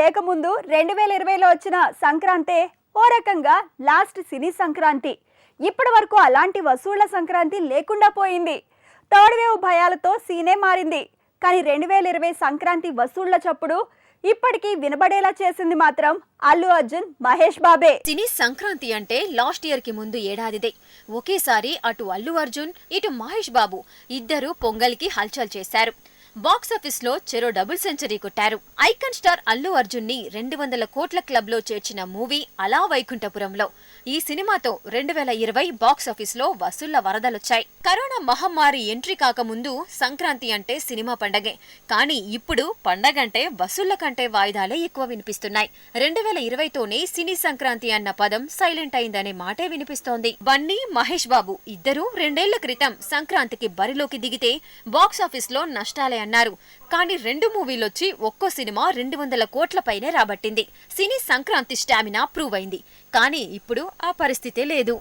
లేకముందు రెండు వేల ఇరవైలో వచ్చిన సంక్రాంతే ఓ రకంగా లాస్ట్ సినీ సంక్రాంతి. ఇప్పటి వరకు అలాంటి వసూళ్ళ సంక్రాంతి లేకుండా పోయింది. థర్డ్ వేవ్ భయాలతో సీనే మారింది. కానీ రెండు వేల ఇరవై సంక్రాంతి వసూళ్ళ చప్పుడు ఇప్పటికీ వినబడేలా చేసింది మాత్రం అల్లు అర్జున్ మహేష్ బాబే. సినీ సంక్రాంతి అంటే లాస్ట్ ఇయర్కి ముందు ఏడాదిదే. ఒకేసారి అటు అల్లు అర్జున్ ఇటు మహేష్ బాబు ఇద్దరు పొంగల్కి హల్చల్ చేశారు. బాక్సాఫీస్లో చెరో డబుల్ సెంచరీ కొట్టారు. ఐకాన్ స్టార్ అల్లు అర్జున్ని రెండు వందల కోట్ల క్లబ్లో చేర్చిన మూవీ అలా వైకుంఠపురంలో. ఈ సినిమాతో రెండు వేల ఇరవై బాక్సాఫీస్లో వసూళ్ళ వరదలొచ్చాయి. కరోనా మహమ్మారి ఎంట్రీ కాకముందు సంక్రాంతి అంటే సినిమా పండగే. కానీ ఇప్పుడు పండగంటే వసూళ్ళ కంటే వాయిదాలే ఎక్కువ వినిపిస్తున్నాయి. రెండు వేల ఇరవైతోనే సినీ సంక్రాంతి అన్న పదం సైలెంట్ అయిందనే మాటే వినిపిస్తోంది. బన్నీ మహేష్ బాబు ఇద్దరూ రెండేళ్ళ క్రితం సంక్రాంతికి బరిలోకి దిగితే బాక్సాఫీస్లో నష్టాలే అన్నారు. కానీ రెండు మూవీలొచ్చి ఒక్కో సినిమా రెండు వందల కోట్ల పైనే రాబట్టింది. సినీ సంక్రాంతి స్టామినా ప్రూవ్ అయింది. కానీ ఇప్పుడు ఆ పరిస్థితే లేదు.